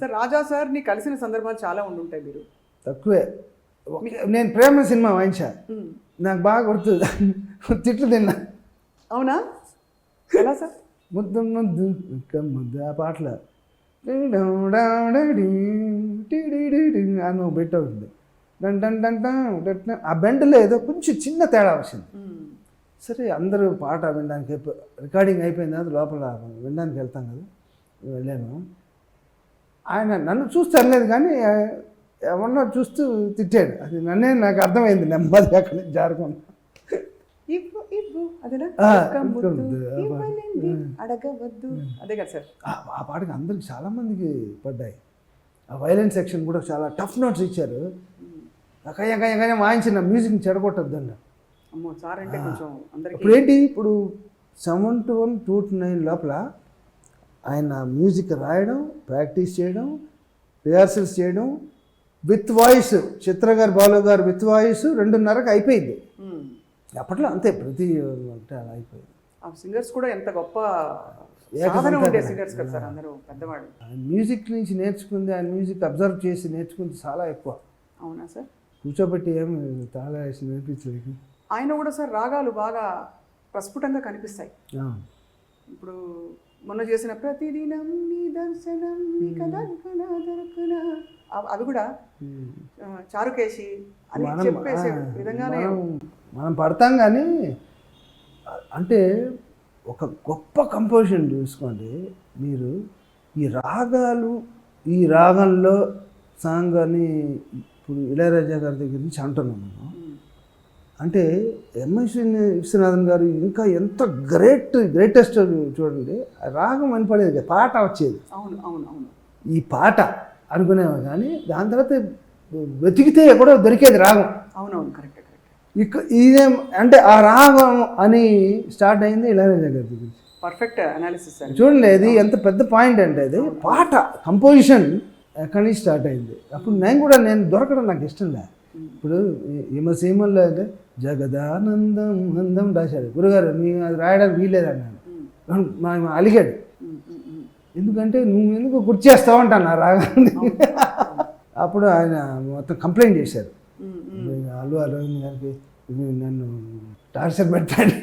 Sir రాజా సార్ని కలిసిన సందర్భాలు చాలా ఉండుంటాయి మీరు. తక్కువే. నేను ప్రేమ సినిమా వాయించా. నాకు బాగా గుర్తు. తిట్లు తిన్నా. అవునా? ఎలా సార్? ముద్దు ముద్దు ఇంకా ముద్దు ఆ పాటలో అని బెట్ అవుతుంది. ఆ బెండ్లో ఏదో కొంచెం చిన్న తేడా వచ్చింది. సరే అందరూ పాట వినడానికి రికార్డింగ్ అయిపోయిన తర్వాత లోపల వినడానికి వెళ్తాం కదా. వెళ్ళాను ఆయన నన్ను చూస్తే అనలేదు కానీ ఎవరన్నా చూస్తూ తిట్టాడు. అది నన్నే నాకు అర్థమైంది నెమ్మది అక్కడి. ఇవ్వలేంది, అడగవద్దు. అదే కదా సార్. ఆ- పాటకి అందరికి చాలామందికి పడ్డాయి. ఆ వైలెన్ సెక్షన్ కూడా చాలా టఫ్ నోట్స్ ఇచ్చారు. కయ్య కయ్య కయ్య వాయించిన మ్యూజిక్ని చెడగొట్టద్దు అన్న అమ్మో సార్ అంటే కొంచెం అందరికి ఇప్పుడు ఏంటి ఇప్పుడు seven two one two two nine లోపల ఆయన మ్యూజిక్ రాయడం ప్రాక్టీస్ చేయడం రిహార్సల్స్ చేయడం విత్ వాయిస్ చిత్ర గారు బాలు గారు విత్ వాయిస్ రెండున్నరకు అయిపోయింది. అప్పట్లో అంతే ప్రతి అంటే అలా అయిపోయింది. ఆ సింగర్స్ కూడా ఎంత గొప్ప మ్యూజిక్ నుంచి నేర్చుకుంది ఆయన మ్యూజిక్ అబ్జర్వ్ చేసి నేర్చుకుంది చాలా ఎక్కువ. అవునా సార్? కూర్చోబెట్టి ఏమి తాళ వేసి నేర్పించలేదు. ఆయన కూడా సార్ రాగాలు బాగా ప్రస్ఫుటంగా కనిపిస్తాయి. ఇప్పుడు మొన్న చేసిన ప్రతిదినం నీ దర్శనం నీ కదర్కన దొరకన. అవ్- కూడా చారుకేసి అని మనం చెప్పేసే విధంగానే మనం పడతాం కానీ అంటే ఒక గొప్ప కంపోజిషన్ చూసుకోండి. మీరు ఈ రాగాలు ఈ రాగంలో సాంగ్ అని ఇప్పుడు ఇళయరాజా గారి దగ్గర నుంచి అంటున్నాం మనం అంటే ఎంఎస్ విశ్వనాథన్ గారు ఇంకా ఎంత గ్రేట్ గ్రేటెస్ట్ చూడండి. ఆ రాగం వినపడేది కాదు, పాట వచ్చేది. అవును అవును అవును. ఈ పాట అనుకునేవారు కానీ దాని తర్వాత వెతికితే ఎక్కడో దొరికేది రాగం. అవునవును కరెక్ట్ కరెక్ట్. ఇక ఇదేం అంటే ఆ రాగం అని స్టార్ట్ అయింది ఇళయరాజా గారి దగ్గర నుంచి. పర్ఫెక్ట్ అనాలిసిస్ సార్ చూడండి ఇది ఎంత పెద్ద పాయింట్ అంటే అది. పాట కంపోజిషన్ ఎక్కడి నుంచి స్టార్ట్ అయింది? అప్పుడు నేను కూడా నేను దొరకడం నాకు ఇష్టం లే ఇప్పుడు ఈమె సీమల్లో అయితే జగదానందం నందం రాశాడు. గురుగారు నేను అది రాయడానికి వీల్లేదు అన్నాను మా అలిగాడు. ఎందుకంటే నువ్వు ఎందుకు గుర్తు చేస్తావు అంటాను రాగాన్ని అప్పుడు ఆయన మొత్తం కంప్లైంట్ చేశారు. అల్లు అరవింద్ గారికి నన్ను టార్చర్ పెట్టాడు.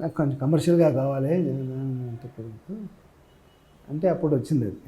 నాకు కొంచెం కమర్షియల్గా కావాలి. అంటే అప్పుడు వచ్చింది అది.